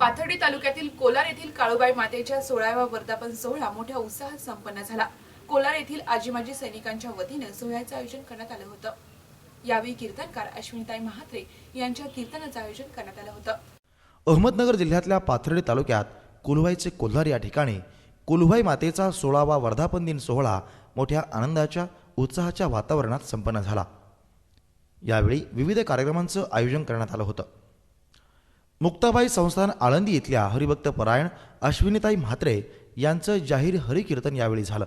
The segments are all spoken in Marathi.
पाथर्डी तालुक्यातील कोलार येथील काळूबाई मातेच्या सोळाव्या वर्धापन सोहळा मोठ्या उत्साहात संपन्न झाला. कोलार येथील आजी माजी सैनिकांच्या वतीनं सोहळ्याचं आयोजन करण्यात आलं होतं. यावेळी कीर्तनकार अश्विनीताई महात्रे यांच्या कीर्तनाचं आयोजन करण्यात आलं होतं. अहमदनगर जिल्ह्यातल्या पाथर्डी तालुक्यात कुलवाईचे कोल्हार या ठिकाणी कुलवाई मातेचा सोळावा वर्धापन दिन सोहळा मोठ्या आनंदाच्या उत्साहाच्या वातावरणात संपन्न झाला. यावेळी विविध कार्यक्रमांचं आयोजन करण्यात आलं होतं. मुक्ताबाई संस्थान आळंदी इथल्या हरिभक्त परायण अश्विनीताई म्हात्रे यांचं जाहीर हरिकीर्तन यावेळी झालं.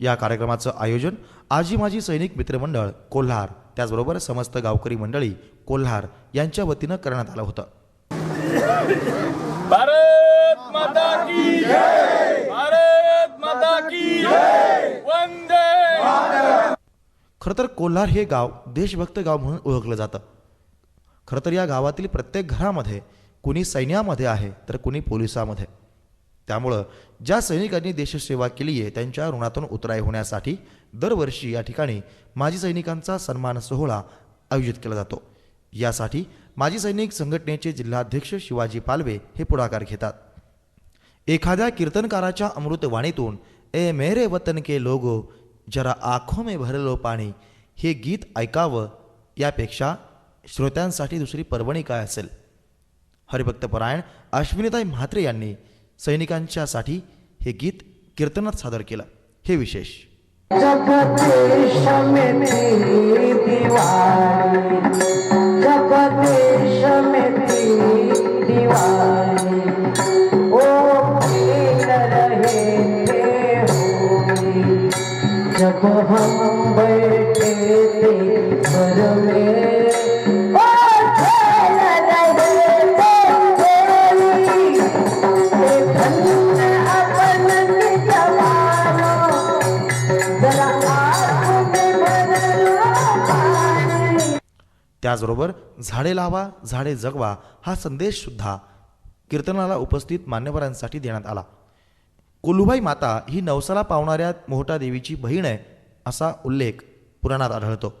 या कार्यक्रमाचं आयोजन आजी माजी सैनिक मित्रमंडळ कोल्हार त्याचबरोबर समस्त गावकरी मंडळी कोल्हार यांच्या वतीनं करण्यात आलं होतं. भारत माता की जय! भारत माता की जय! वंदे खरं तर कोल्हार हे गाव देशभक्त गाव म्हणून ओळखलं जातं. खरं तर या गावातील प्रत्येक घरामध्ये कुणी सैन्यामध्ये आहे तर कुणी पोलिसामध्ये. त्यामुळं ज्या सैनिकांनी देशसेवा केली आहे त्यांच्या ऋणातून उतराई होण्यासाठी दरवर्षी या ठिकाणी माजी सैनिकांचा सन्मान सोहळा आयोजित केला जातो. यासाठी माजी सैनिक संघटनेचे जिल्हाध्यक्ष शिवाजी पालवे हे पुढाकार घेतात. एखाद्या कीर्तनकाराच्या अमृतवाणीतून ए मेरे वतन के लोगो जरा आखो में भरलो पाणी हे गीत ऐकावं यापेक्षा श्रोत्यांसाठी दुसरी पर्वणी काय असेल? हरिभक्तपरायण अश्विनीताई म्हात्रे यांनी सैनिकांच्यासाठी हे गीत कीर्तनात सादर केलं. हे विशेष. जब हम बैठे थे घर में त्याचबरोबर झाडे लावा झाडे जगवा हा संदेश सुद्धा कीर्तनाला उपस्थित मान्यवरांसाठी देण्यात आला. कुलुबाई माता ही नवसाला पावणाऱ्या मोहटा देवीची बहीण आहे असा उल्लेख पुराणात आढळतो.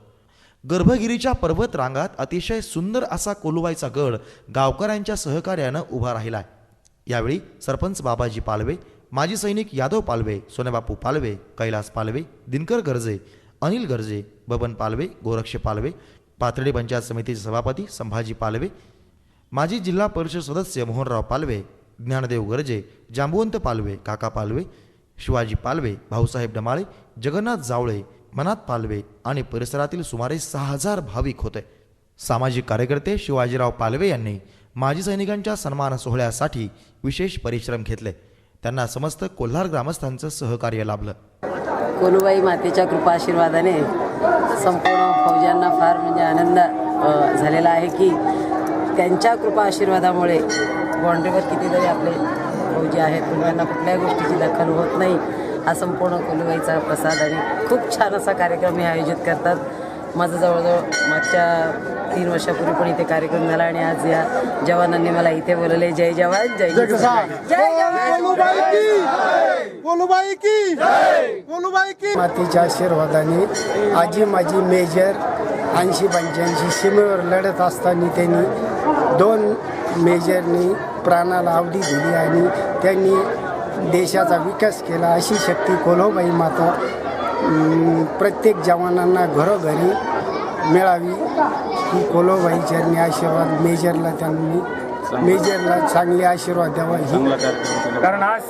गर्भगिरीच्या पर्वत रांगात अतिशय सुंदर असा कोलुबाईचा गड गावकऱ्यांच्या सहकार्यानं उभा राहिला आहे यावेळी सरपंच बाबाजी पालवे माजी सैनिक यादव पालवे सोनेबापू पालवे कैलास पालवे दिनकर गर्जे अनिल गर्जे बबन पालवे गोरक्ष पालवे पाथर्डी पंचायत समितीचे सभापती संभाजी पालवे माजी जिल्हा परिषद सदस्य मोहनराव पालवे ज्ञानदेव गर्जे जांबुवंत पालवे काका पालवे शिवाजी पालवे भाऊसाहेब डमाळे जगन्नाथ जावळे मनात पालवे आणि परिसरातील सुमारे सहा हजार भाविक होते. सामाजिक कार्यकर्ते शिवाजीराव पालवे यांनी माजी सैनिकांच्या सन्मान सोहळ्यासाठी विशेष परिश्रम घेतले. त्यांना समस्त कोल्हार ग्रामस्थांचं सहकार्य लाभलं. कोलुबाई मातेच्या कृपा आशीर्वादाने संपूर्ण फौजांना फार म्हणजे आनंद झालेला आहे की त्यांच्या कृपा आशीर्वादामुळे बाँड्रीवर कितीतरी आपले फौजी आहेत. त्यांना कुठल्याही गोष्टीची दखल होत नाही. हा संपूर्ण कोलुबाईचा प्रसाद आणि खूप छान असा कार्यक्रम हे आयोजित करतात. माझं जवळजवळ मागच्या तीन वर्षापूर्वी पण इथे कार्यक्रम झाला आणि आज या जवानांनी मला इथे बोलवले जय जवान जय. जय जवान. मातीच्या आशीर्वादाने आजी माझी मेजर ऐंशी पंच्याऐंशी सीमेवर लढत असताना त्यांनी दोन मेजरनी प्राणाला आवडी दिली आणि त्यांनी देशाचा विकास केला. अशी शक्ती कोल्हाबाई माता प्रत्येक जवानांना घरोघरी मिळावी ही कोलोबाई चरणी आशीर्वाद मेजरला त्यांनी मेजरला चांगले आशीर्वाद द्यावा ही कारण आज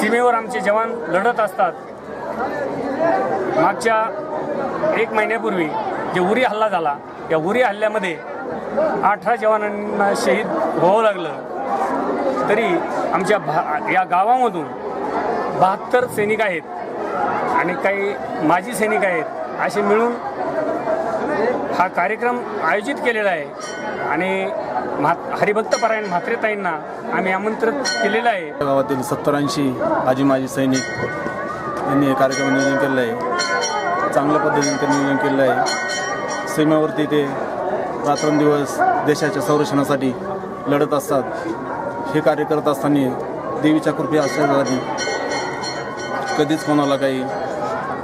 सीमेवर आमचे जवान लढत असतात. मागच्या एक महिन्यापूर्वी जे उरी हल्ला झाला या उरी हल्ल्यामध्ये अठरा जवानांना शहीद व्हावं लागलं. तरी आमच्या भा या गावामधून बहात्तर सैनिक आहेत आणि काही माजी सैनिक आहेत असे मिळून हा कार्यक्रम आयोजित केलेला आहे. आणि म्हा हरिभक्तपरायण म्हात्रेताईंना आम्ही आमंत्रित केलेलं आहे. गावातील सत्तर ऐंशी आजी माजी सैनिक यांनी हे कार्यक्रम नियोजन केलेलं आहे. चांगल्या पद्धतीने ते नियोजन केलेलं आहे. सीमेवरती ते रात्रंदिवस देशाच्या संरक्षणासाठी लढत असतात. हे कार्य करत असताना देवीच्या कृपया आशीर्वादाने कधीच कोणाला काही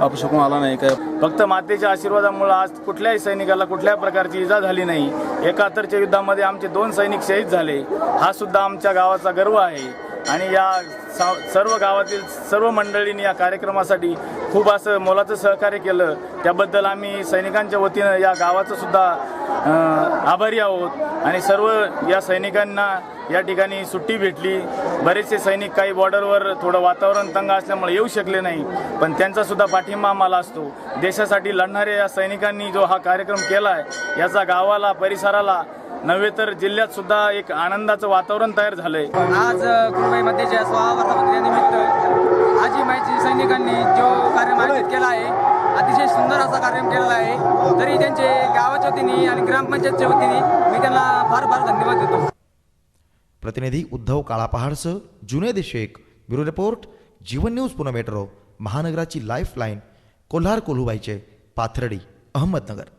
अपशकून आला नाही. काय? फक्त मातेच्या आशीर्वादामुळे आज कुठल्याही सैनिकाला कुठल्याही प्रकारची इजा झाली नाही. एकाहत्तरच्या युद्धामध्ये आमचे दोन सैनिक शहीद झाले. हा सुद्धा आमच्या गावाचा गर्व आहे. आणि या सर्व गावातील सर्व मंडळींनी या कार्यक्रमासाठी खूप असं मोलाचं सहकार्य केलं. त्याबद्दल आम्ही सैनिकांच्या वतीनं या गावाचं सुद्धा आभारी आहोत. आणि सर्व या सैनिकांना या ठिकाणी सुट्टी भेटली. बरेचसे सैनिक काही बॉर्डरवर थोडं वातावरण तंग असल्यामुळे येऊ शकले नाही. पण त्यांचा सुद्धा पाठिंबा आम्हाला असतो. देशासाठी लढणाऱ्या या सैनिकांनी जो हा कार्यक्रम केला आहे याचा गावाला परिसराला नव्हे तर जिल्ह्यात सुद्धा एक आनंदाचं वातावरण तयार झालंय. आज मुंबईमध्ये जे सोळा आजी माहिती सैनिकांनी जो आयोजित केला आहे. अतिशय सुंदर असा कार्यक्रम केलेला आहे. तरी त्यांचे गावाच्या वतीने आणि ग्रामपंचायतच्या वतीने मी त्यांना फार फार धन्यवाद देतो. प्रतिनिधी Uddhav काळापहाडसह Juned Shaikh bureau report Jeevan news Pune metro महानगराची lifeline Kolhar कोल्हुबाईचे पाथर्डी अहमदनगर.